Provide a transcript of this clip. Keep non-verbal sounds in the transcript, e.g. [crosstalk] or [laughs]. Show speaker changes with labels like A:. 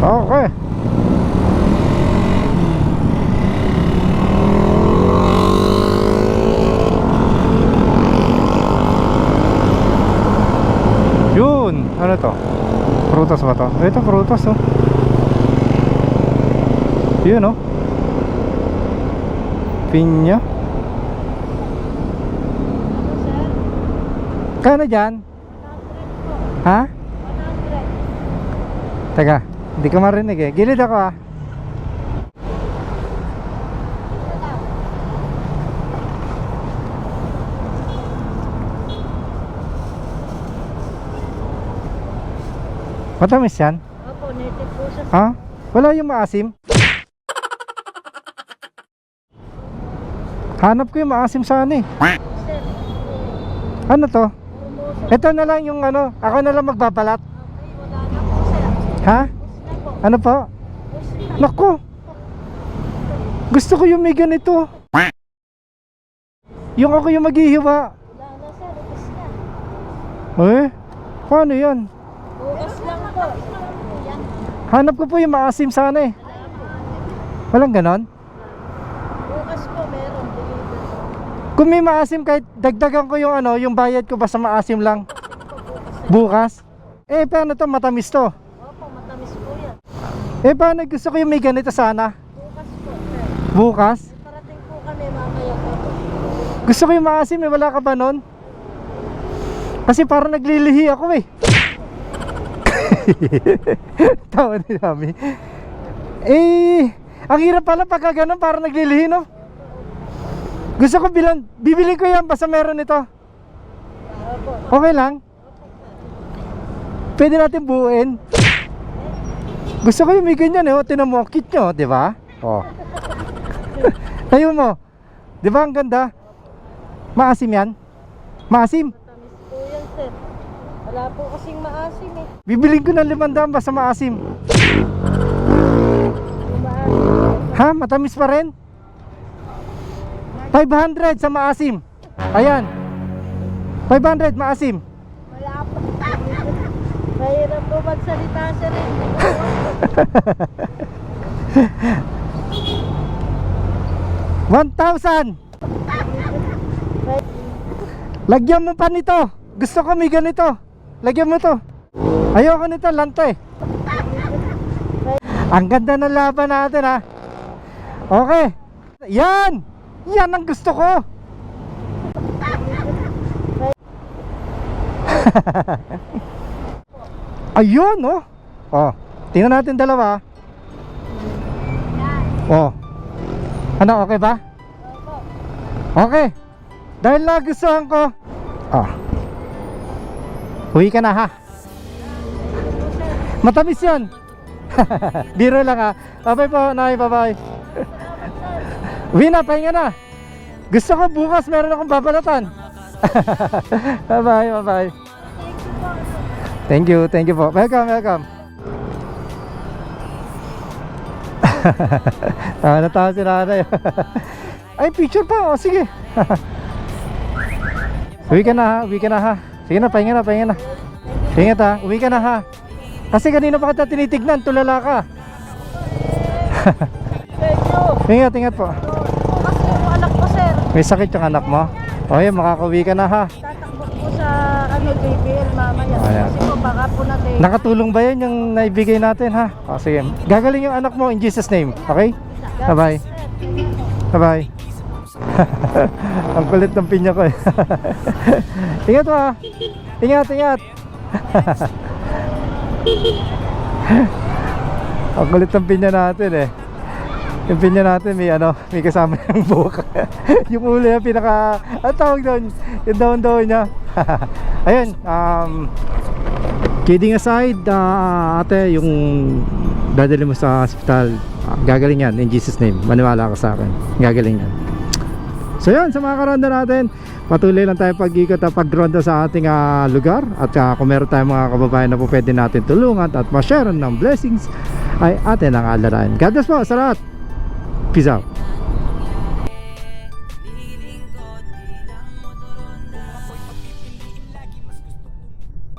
A: Okay. Yun. Ano to? Prutas ba to? Ito prutas oh. Yun oh. Pinya. Kano dyan? Ha? Teka, hindi ko marinig eh. Gilid ako ah. Matamis yan?
B: Opo, native po siya.
A: Ha? Wala yung maasim? Hanap ko yung maasim sana eh.
B: Sir,
A: Ano to? Ito na lang yung ano, ako na lang magbabalat.
B: Okay, wala na po, sir.
A: Ha?
B: Ubus.
A: Ano po?
B: Ubus na.
A: Naku! Gusto ko yung may ganito. Yung ako yung maghihiwa.
B: Wala na, sir. Ubus na.
A: Eh? Paano yan?
B: Bukas lang po.
A: Hanap ko po yung maasim sana eh. Walang ganon?
B: Bukas po, meron.
A: Kung may maasim kahit dagdagan ko yung ano, yung bayad ko basta maasim lang. Bukas. Eh paano to? Matamis to.
B: Opo, matamis po yan.
A: Eh paano gusto ko yung may ganito sana?
B: Bukas po, sir.
A: Bukas?
B: Parating po kami mamaya po.
A: Gusto ko yung maasim eh, wala ka ba nun? Kasi parang naglilihi ako eh. [laughs] Tawa ni Rami. Eh, ang hirap pala pagka ganun, parang naglilihi no? Gusto ko bilang, bibili ko yan basta meron ito.
B: Opo.
A: Okay lang? Pwede natin buuin. Gusto ko yung may ganyan eh, oh. tinan mo, cute nyo, di ba? Oh. [laughs] Tayo mo. Di ba ang ganda? Maasim yan? Maasim?
B: Matamis po yan, sir. Wala po kasing maasim eh.
A: Bibiling ko ng limandaan basta maasim. Ha? Matamis pa rin? 500 sa maasim. Ayan. 500 maasim.
B: Mahirap po magsalita, sir. eh.
A: 1,000. Lagyan mo pa nito. Gusto ko may ganito. Lagyan mo to. Ayoko nito, lanto eh. Ang ganda ng laban natin ha. Okay. Yan! Yan ang gusto ko. [laughs] Ayun, oh. Oh, tingnan natin dalawa. Oh. Ano, okay ba? Okay. Dahil nagustuhan ko. Oh. Uwi ka na ha. Matamis yun. [laughs] Biro lang ha. Bye po, Nay. Bye bye. [laughs] Uwi na, pahinga na. Gusto ko bukas meron akong babalatan. [laughs] bye bye, bye bye. Thank you, thank you po. Welcome, welcome. Tawa na tawa si nanay. [laughs] Ay, picture pa. O, sige. [laughs] uwi ka na ha, uwi ka na ha. Sige na, pahinga na, pahinga na. Ingat ha, uwi ka na ha. Kasi kanina pa kita tinitignan, tulala ka. [laughs]
B: Thank you.
A: Ingat, ingat po. May sakit yung anak mo. O yun, makakauwi ka na ha.
B: Sa ano, JBL mamaya.
A: Ayan.
B: Kasi po baka po natin.
A: Nakatulong ba yun yung naibigay natin ha? O sige, gagaling yung anak mo in Jesus name. Okay? Bye-bye. Bye-bye. [laughs] Ang kulit ng pinya ko eh. [laughs] ingat mo ha. Ingat, ingat. [laughs] Ang kulit ng pinya natin eh. Yung pinya natin may ano, may kasama [laughs] yung buhok. yung ulo yung pinaka, ang tawag doon, yung daon-daon niya. [laughs] Ayun, um, kidding aside, ah, ate, yung dadali mo sa hospital, ah, gagaling yan in Jesus name. Maniwala ka sa akin. Gagaling yan. So yun, sa mga karonda natin, patuloy lang tayo pag-ikot at pagronda sa ating ah, lugar at ah, kung meron tayong mga kababayan na po pwede natin tulungan at ma-share ng blessings ay atin ang alarain. God bless po sa lahat. Peace out.